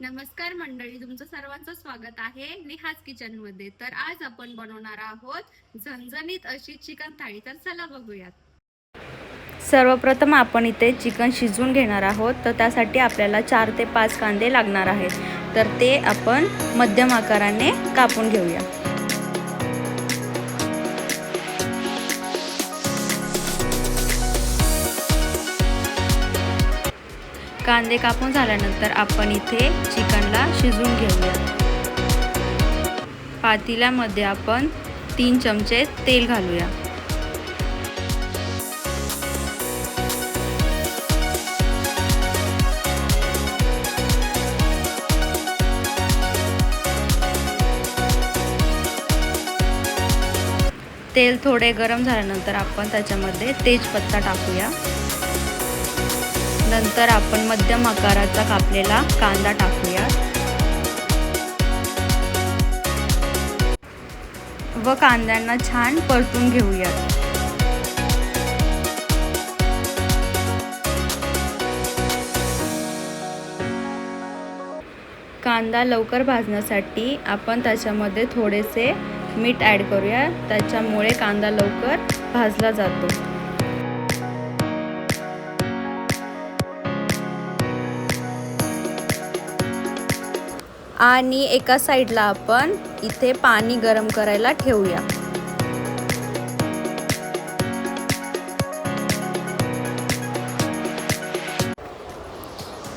नमस्कार मंडळी तुमचं सर्वांचं स्वागत आहे नेहाज किचनमध्ये तर आज आपण बनवणार आहोत झणझणीत अशी चिकन थाळी. तर चला बघूयात. सर्वप्रथम आपण इथे चिकन शिजवून घेणार आहोत. तर त्यासाठी आपल्याला चार ते पाच कांदे लागणार आहेत. तर ते आपण मध्यम आकाराने कापून घेऊया. कांदे कापून झाल्यानंतर आपण इथे चिकनला शिजवून घेऊया. पातेल्यामध्ये आपण तीन चमचे तेल घालूया. तेल थोडे गरम झाल्यानंतर आपण त्याच्यामध्ये तेजपत्ता टाकूया. नंतर आपण मध्यम आकाराचा कापलेला कांदा टाकूया. व कांद्यांना छान परतून घेऊयात कांदा लवकर भाजण्यासाठी आपण त्याच्यामध्ये थोडेसे मीठ ॲड करूया. त्याच्यामुळे कांदा लवकर भाजला जातो. आणि एका साईडला आपण इथे पाणी गरम करायला ठेवूया.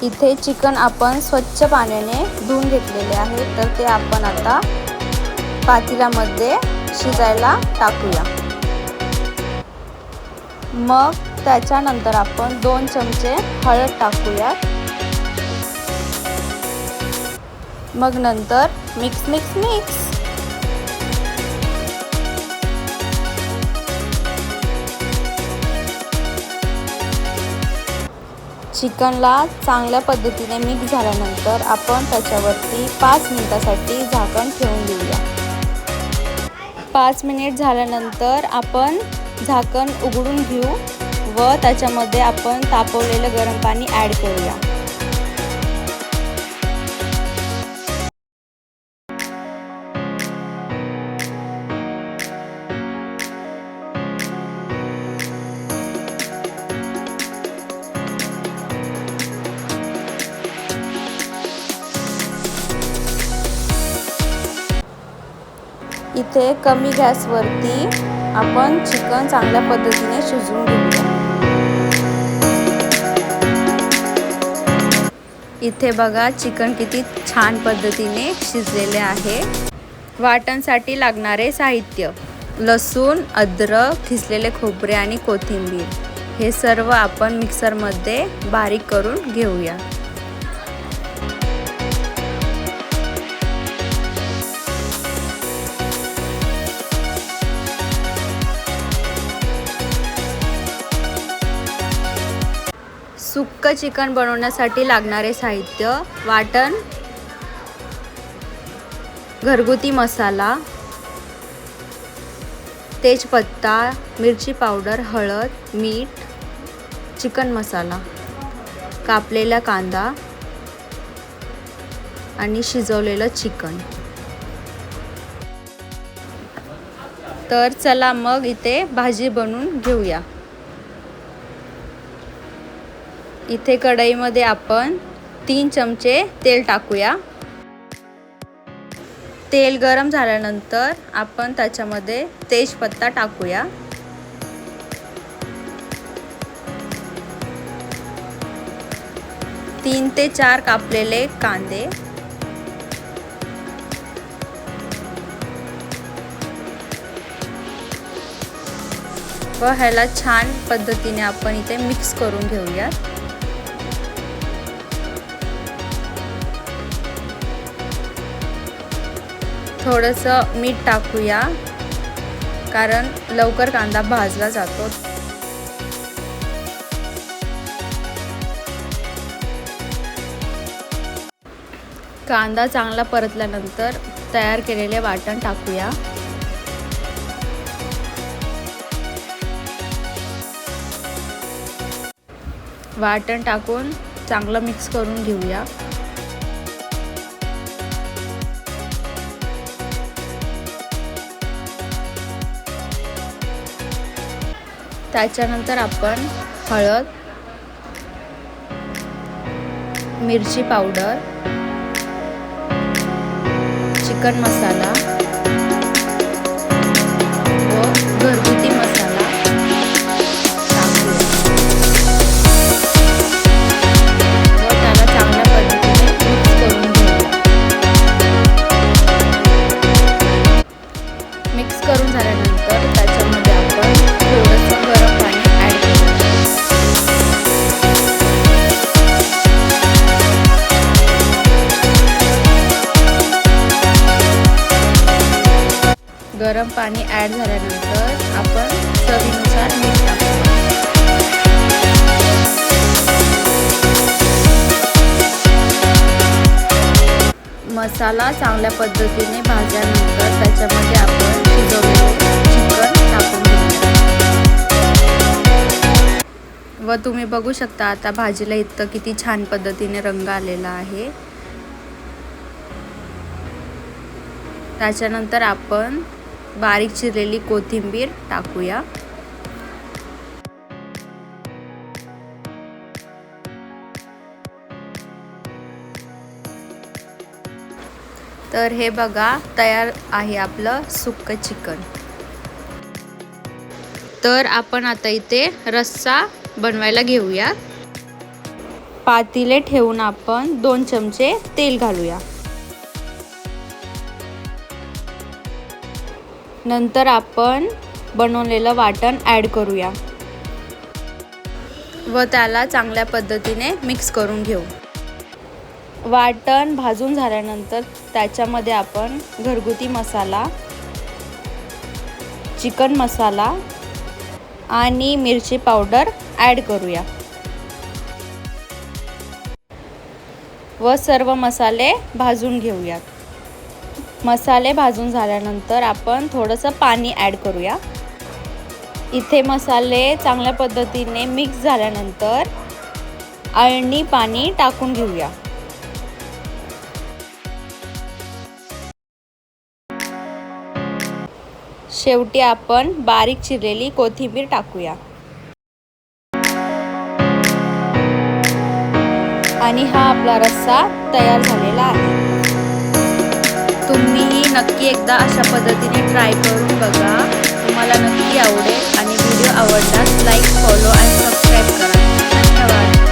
इथे चिकन आपण स्वच्छ पाण्याने धुवून घेतलेले आहे तर ते आपण आता पातेल्यामध्ये शिजायला टाकूया. मग त्याच्यानंतर आपण दोन चमचे हळद टाकूयात. मग नंतर मिक्स मिक्स मिक्स चिकनला चांगल्या पद्धतीने मिक्स झाल्यानंतर आपण त्याच्यावरती पाच मिनिटासाठी झाकण ठेवून देऊया. पाच मिनिट झाल्यानंतर आपण झाकण उघडून घेऊ व त्याच्यामध्ये आपण तापवलेलं गरम पाणी ॲड करूया. इथे कमी गॅसवरती आपण चिकन चांगल्या पद्धतीने शिजवून घेऊया. इथे बघा चिकन किती छान पद्धतीने शिजलेले आहे. वाटणसाठी लागणारे साहित्य लसूण अद्रक खिसलेले खोबरे आणि कोथिंबीर हे सर्व आपण मिक्सरमध्ये बारीक करून घेऊया. सुक्क चिकन बनवण्यासाठी लागणारे साहित्य वाटण घरगुती मसाला तेजपत्ता मिरची पावडर हळद मीठ चिकन मसाला कापलेला कांदा आणि शिजवलेलं चिकन. तर चला मग इथे भाजी बनवून घेऊया. इथे कढईमध्ये आपण तीन चमचे तेल टाकूया. तेल गरम झाल्यानंतर आपण त्याच्यामध्ये तेजपत्ता टाकूया. तीन ते चार कापलेले कांदे. व ह्याला छान पद्धतीने आपण इथे मिक्स करून घेऊयात. थोडंसं मीठ टाकूया कारण लवकर कांदा भाजला जातो. कांदा चांगला परतल्यानंतर तयार केलेले वाटण टाकूया. वाटण टाकून चांगलं मिक्स करून घेऊया. त्याच्यानंतर आपण हळद मिरची पावडर चिकन मसाला गरम पाणी ॲड झाल्यानंतर आपण चवीनुसार मीठ टाकतो मसाला चांगल्या पद्धतीने भाजल्यानंतर त्याच्यामध्ये आपण शिजवलेलं चिकन टाकून घेऊया. व तुम्ही बघू शकता आता भाजीला इतकं किती छान पद्धतीने रंग आलेला आहे. त्याच्यानंतर आपण बारीक चिरलेली कोथिंबीर टाकूया. तर हे बघा तयार आहे आपलं सुक्क चिकन. तर आपण आता इथे रस्सा बनवायला घेऊया पातीले ठेवून आपण दोन चमचे तेल घालूया. नंतर आपण बनवलेलं वाटण ॲड करूया. व त्याला चांगल्या पद्धतीने मिक्स करून घेऊ. वाटण भाजून झाल्यानंतर त्याच्यामध्ये आपण घरगुती मसाला चिकन मसाला आणि मिरची पावडर ॲड करूया. व सर्व मसाले भाजून घेऊयात. मसाले भाजून झाल्यानंतर आपण थोडंसं पाणी ॲड करूया. इथे मसाले चांगल्या पद्धतीने मिक्स झाल्यानंतर अळणी पाणी टाकून घेऊया. शेवटी आपण बारीक चिरलेली कोथिंबीर टाकूया. आणि हा आपला रस्सा तयार झालेला आहे. नक्की एकदा अशा पद्धतीने ट्राय करून बघा. तुम्हाला नक्की आवडेल आणि व्हिडिओ आवडतात लाईक फॉलो आणि सबस्क्राईब करा. धन्यवाद.